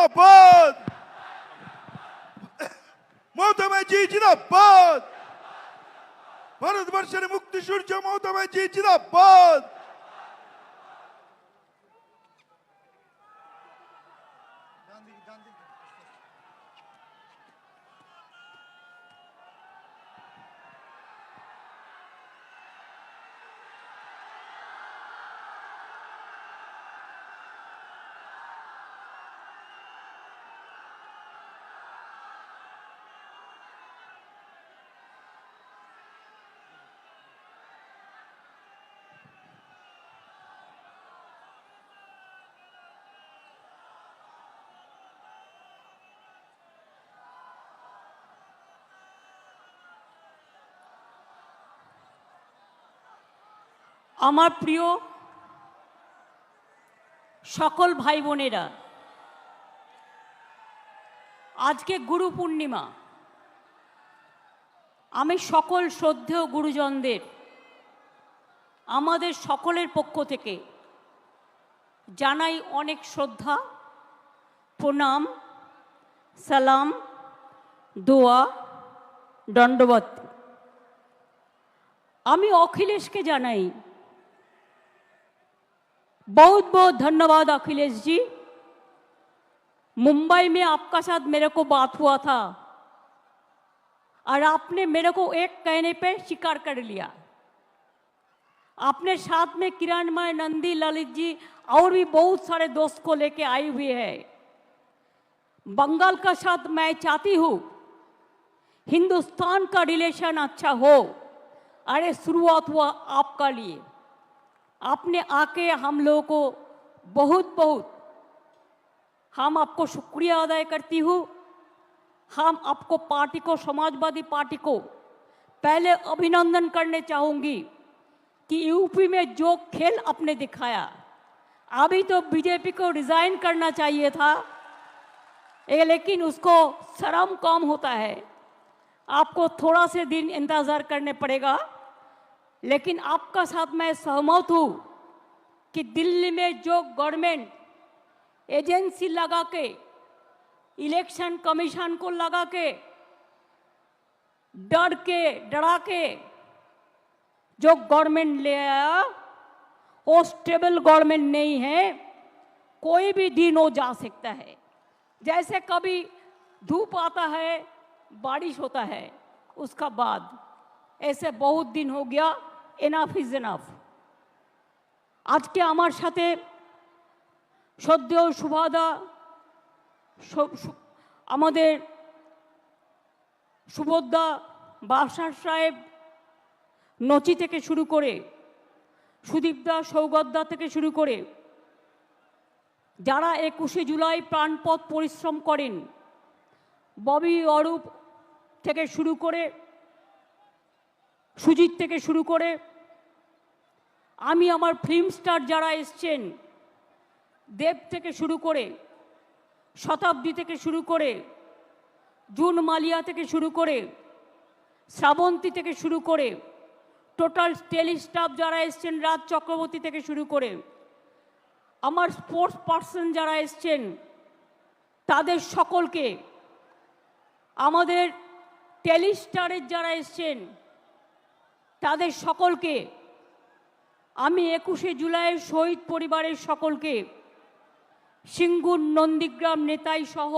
जिंदाबाद मोहतमजी जिंदाबाद भारतवर्ष ने मुक्ति सूर्य मोहतमजी जिंदाबाद আমার প্রিয় সকল ভাই বোনেরা আজকে গুরু পূর্ণিমা। আমি সকল শ্রদ্ধেয় গুরুজনদের, আমাদের সকলের পক্ষ থেকে জানাই অনেক শ্রদ্ধা, প্রণাম, সালাম, দোয়া, দণ্ডবত। আমি অখিলেশকে জানাই बहुत बहुत धन्यवाद अखिलेश जी। मुंबई में आपका साथ मेरे को बात हुआ था और आपने मेरे को एक कहने पे शिकार कर लिया। आपने साथ में किरणमय, नंदी, ललित जी और भी बहुत सारे दोस्त को लेके आई हुई है। बंगाल का साथ मैं चाहती हूँ हिंदुस्तान का रिलेशन अच्छा हो। अरे, शुरुआत हुआ आपका लिए। आपने आके हम लोगों को बहुत बहुत हम आपको शुक्रिया अदा करती हूँ। हम आपको पार्टी को, समाजवादी पार्टी को पहले अभिनंदन करने चाहूँगी कि यूपी में जो खेल आपने दिखाया, अभी तो बीजेपी को रिजाइन करना चाहिए था लेकिन उसको शर्म कम होता है। आपको थोड़ा से दिन इंतज़ार करने पड़ेगा। लेकिन आपका साथ मैं सहमत हूँ कि दिल्ली में जो गवर्नमेंट एजेंसी लगा के इलेक्शन कमीशन को लगा के, डर के, डरा के जो गवर्नमेंट ले आया, वो स्टेबल गवर्नमेंट नहीं है, कोई भी दिन हो जा सकता है। जैसे कभी धूप आता है, बारिश होता है, उसका बाद, ऐसे बहुत दिन हो गया এনাফ ইজ এনাফ আজকে আমার সাথে সদ্য সুভাদা আমাদের সুভদ্রা বাসার সাহেব নচি থেকে শুরু করে সুদীপদা সৌগতদা থেকে শুরু করে, যারা একুশে জুলাই প্রাণপথ পরিশ্রম করেন, ববি অরূপ থেকে শুরু করে সুজিত থেকে শুরু করে আমি আমার ফিল্ম স্টার যারা এসছেন, দেব থেকে শুরু করে, শতাব্দী থেকে শুরু করে, জুন মালিয়া থেকে শুরু করে, শ্রাবন্তী থেকে শুরু করে টোটাল টেলি স্টাফ যারা এসছেন, রাজ চক্রবর্তী থেকে শুরু করে, আমার স্পোর্টস পার্সন যারা এসছেন, তাদের সকলকে, আমাদের টেলিস্টারের যারা এসছেন তাদের সকলকে, আমি একুশে জুলাই শহীদ পরিবারের সকলকে, সিঙ্গুর নন্দীগ্রাম নেতাই সহ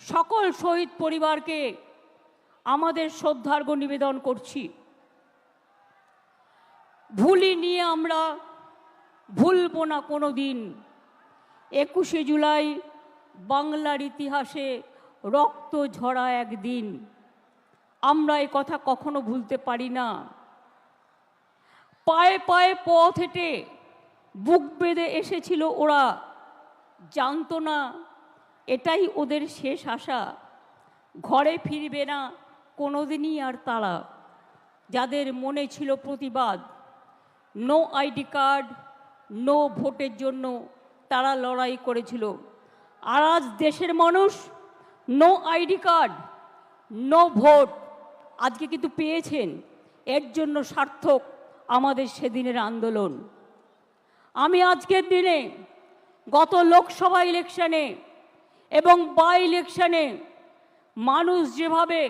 সকল শহীদ পরিবারকে আমাদের শ্রদ্ধার্ঘ নিবেদন করছি। ভুলি নিয়ে আমরা ভুলব না কোনো দিন একুশে জুলাই বাংলার ইতিহাসে রক্ত ঝরা একদিন। আমরা এই কথা কখনো ভুলতে পারি না। পায়ে পায়ে পথ হেঁটে বুক বেঁধে এসেছিল ওরা। জানতো না, এটাই ওদের শেষ আশা। ঘরে ফিরবে না কোনোদিনই আর তারা। যাদের মনে ছিল প্রতিবাদ নো আইডি কার্ড নো ভোটের জন্য তারা লড়াই করেছিল। আর আজ দেশের মানুষ no ID card no vote আজকে কিন্তু পেয়েছেন। এর জন্য সার্থক আমাদের সেদিনের আন্দোলন। আমি আজকের দিনে গত লোকসভা ইলেকশনে এবং বাই ইলেকশনে মানুষ যেভাবে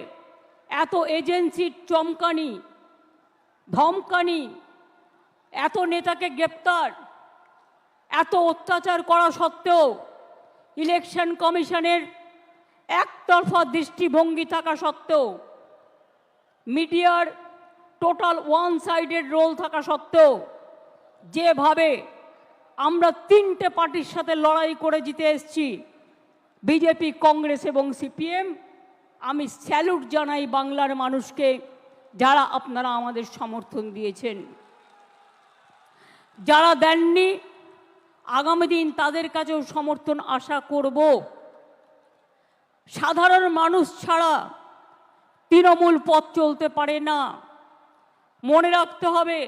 এত এজেন্সির চমকানি, ধমকানি, এত নেতাকে গ্রেপ্তার, এত অত্যাচার করা সত্ত্বেও ইলেকশন কমিশনের একতরফা দৃষ্টিভঙ্গি থাকা সত্ত্বেও মিডিয়ার টোটাল ওয়ান সাইডেড রোল থাকা সত্ত্বেও যেভাবে আমরা তিনটে পার্টির সাথে লড়াই করে জিতে এসেছি, বিজেপি, কংগ্রেস এবং সিপিএম, আমি স্যালুট জানাই বাংলার মানুষকে যারা আপনারা আমাদের সমর্থন দিয়েছেন। যারা দেননি, আগামী দিন তাদের কাছেও সমর্থন আশা করব। সাধারণ মানুষ ছাড়া তৃণমূল পথ চলতে পারে না। মনে রাখতে হবে,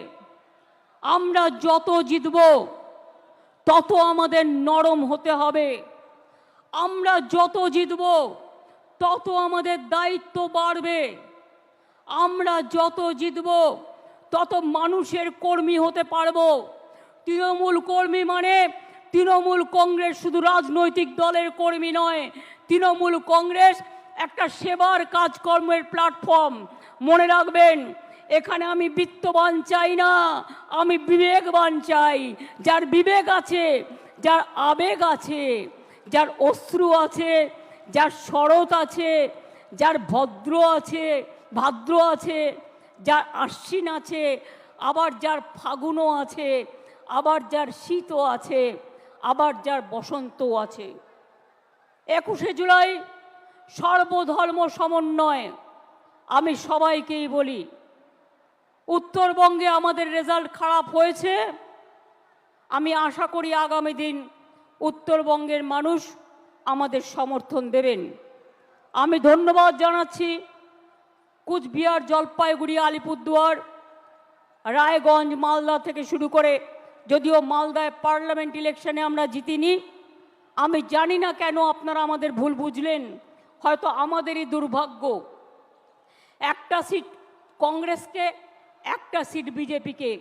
আমরা যত জিতব, তত আমাদের নরম হতে হবে। আমরা যত জিতব, তত আমাদের দায়িত্ব বাড়বে। আমরা যত জিতব, তত মানুষের কর্মী হতে পারব। তৃণমূল কর্মী মানে তৃণমূল কংগ্রেস শুধু রাজনৈতিক দলের কর্মী নয়, তৃণমূল কংগ্রেস একটা সেবার কাজকর্মের প্ল্যাটফর্ম মনে রাখবেন, এখানে আমি বিত্তবান চাই না, আমি বিবেকবান চাই। যার বিবেক আছে, যার আবেগ আছে, যার অশ্রু আছে, যার শরৎ আছে, যার ভদ্র আছে, ভাদ্র আছে, যার আশ্বিন আছে, আবার যার ফাগুনও আছে, আবার যার শীতও আছে, আবার যার বসন্তও আছে। একুশে জুলাই সর্বধর্ম সমন্বয়। আমি সবাইকেই বলি, উত্তরবঙ্গে আমাদের রেজাল্ট খারাপ হয়েছে। আমি আশা করি আগামী দিন উত্তরবঙ্গের মানুষ আমাদের সমর্থন দেবেন। আমি ধন্যবাদ জানাচ্ছি কুচবিহার জলপাইগুড়ি আলিপুরদুয়ার, রায়গঞ্জ, মালদা থেকে শুরু করে, যদিও মালদায় পার্লামেন্ট ইলেকশনে আমরা জিতিনি। আমি জানি না কেন আপনারা আমাদের ভুল বুঝলেন। হয়তো আমাদেরই দুর্ভাগ্য। একটা সিট কংগ্রেসকে, একটা সিট বিজেপিকে।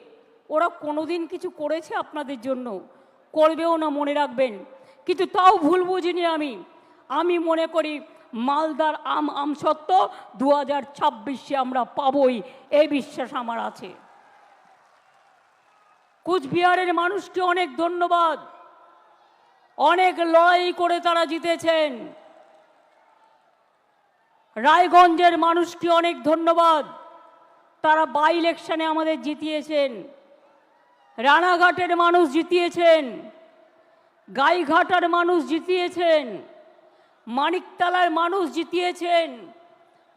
ওরা কোনোদিন কিছু করেছে আপনাদের জন্য? করবেও না মনে রাখবেন। কিন্তু তাও ভুল বুঝিনি আমি। আমি মনে করি মালদার আম আম সত্য দু হাজার ছাব্বিশে আমরা পাবই এই বিশ্বাস আমার আছে। কুচবিহারের মানুষকে অনেক ধন্যবাদ। অনেক লড়াই করে তারা জিতেছেন। রায়গঞ্জের মানুষকে অনেক ধন্যবাদ। তারা বাই ইলেকশনে আমাদের জিতিয়েছেন। রানাঘাটের মানুষ জিতিয়েছেন। গাইঘাটার মানুষ জিতিয়েছেন। মানিকতলার মানুষ জিতিয়েছেন।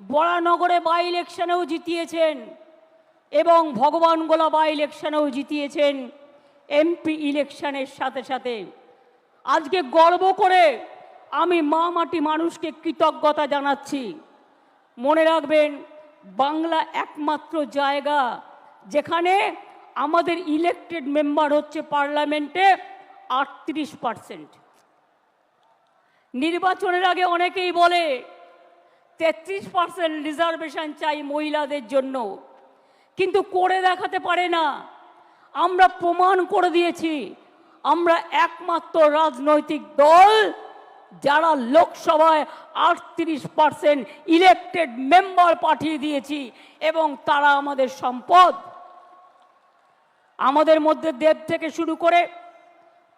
বড়ানগরে বাই ইলেকশনেও জিতিয়েছেন। এবং ভগবানগোলা বাই ইলেকশনেও জিতিয়েছেন এমপি ইলেকশনের সাথে সাথে। আজকে গর্ব করে আমি মা মাটি মানুষকে কৃতজ্ঞতা জানাচ্ছি। মনে রাখবেন, বাংলা একমাত্র জায়গা যেখানে আমাদের ইলেকটেড মেম্বার হচ্ছে পার্লামেন্টে আটত্রিশ পার্সেন্ট নির্বাচনের আগে অনেকেই বলে, তেত্রিশ পার্সেন্ট রিজার্ভেশন চাই মহিলাদের জন্য। কিন্তু করে দেখাতে পারে না। আমরা প্রমাণ করে দিয়েছি, আমরা একমাত্র রাজনৈতিক দল যারা লোকসভায় আটত্রিশ পার্সেন্ট ইলেকটেড মেম্বার পাঠিয়ে দিয়েছি এবং তারা আমাদের সম্পদ আমাদের মধ্যে দেব থেকে শুরু করে,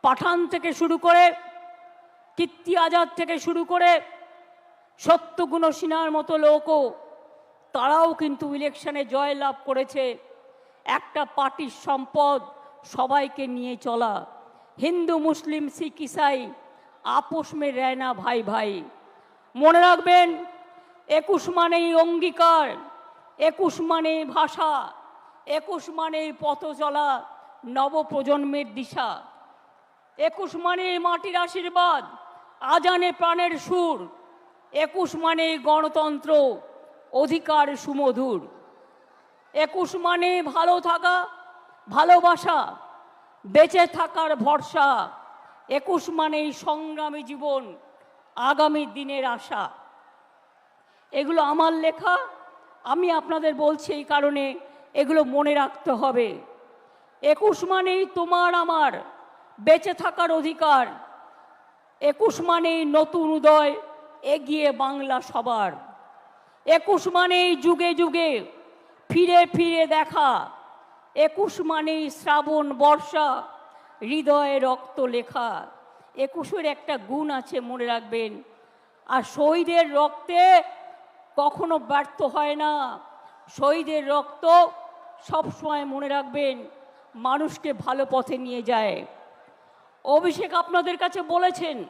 পাঠান থেকে শুরু করে, কীর্তি আজাদ থেকে শুরু করে, সত্যগুণ সিনহার মতো লোকও তারাও কিন্তু ইলেকশনে জয় লাভ করেছে। একটা পার্টির সম্পদ সবাইকে নিয়ে চলা। হিন্দু, মুসলিম, শিখ, ইসাই আপোষ মে রেনা ভাই ভাই। মনে রাখবেন, একুশ মানেই অঙ্গীকার, একুশ মানেই ভাষা, একুশ মানেই পথ চলা নবপ্রজন্মের দিশা। একুশ মানে মাটির আশীর্বাদ, আজানে প্রাণের সুর। একুশ মানে গণতন্ত্র, অধিকার সুমধুর। একুশ মানে ভালো থাকা, ভালোবাসা, বেঁচে থাকার ভরসা। একুশ মানেই সংগ্রামী জীবন, আগামী দিনের আশা। এগুলো আমার লেখা, আমি আপনাদের বলছি এই কারণে এগুলো মনে রাখতে হবে। একুশ মানেই তোমার আমার বেঁচে থাকার অধিকার। একুশ মানেই নতুন উদয়, এগিয়ে বাংলা সবার। একুশ মানেই যুগে যুগে ফিরে ফিরে দেখা। একুশ মানেই শ্রাবণ বর্ষা হৃদয়ে রক্ত লেখা। একুশের একটা গুণ আছে, মনে রাখবেন। আর শহীদের রক্তে কখনো ব্যর্থ হয় না। শহীদের রক্ত সবসময় মনে রাখবেন, মানুষকে ভালো পথে নিয়ে যায়। অভিষেক আপনাদের কাছে বলেছেন,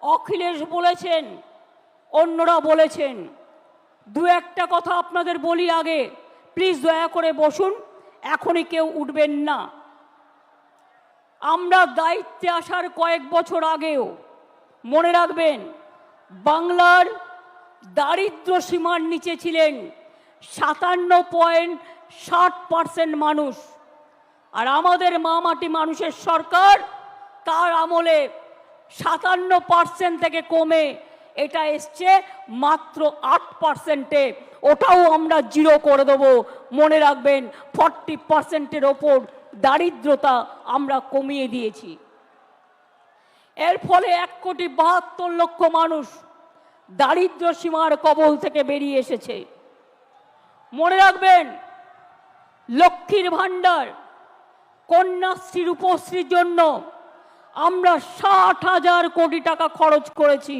অখিলেশ বলেছেন, অন্যরা বলেছেন। দু একটা কথা আপনাদের বলি আগে। প্লিজ দয়া করে বসুন, এখনই কেউ উঠবেন না। আমরা দায়িত্বে আসার কয়েক বছর আগেও, মনে রাখবেন, বাংলার দারিদ্র সীমার নিচে ছিলেন সাতান্ন পয়েন্ট ষাট পার্সেন্ট মানুষ। আর আমাদের মা মাটি মানুষের সরকার, তার আমলে সাতান্ন পার্সেন্ট থেকে কমে এটা এসছে মাত্র আট পার্সেন্টে। ওটাও আমরা জিরো করে দেবো। মনে রাখবেন, ফর্টি পার্সেন্টের ওপর দারিদ্রতা আমরা কমিয়ে দিয়েছি। এর ফলে এক কোটি বাহাত্তর লক্ষ মানুষ দারিদ্র সীমার কবল থেকে বেরিয়ে এসেছে। মনে রাখবেন, লক্ষ্মীর ভাণ্ডার কন্যাশ্রী, রূপশ্রীর জন্য আমরা ষাট হাজার কোটি টাকা খরচ করেছি।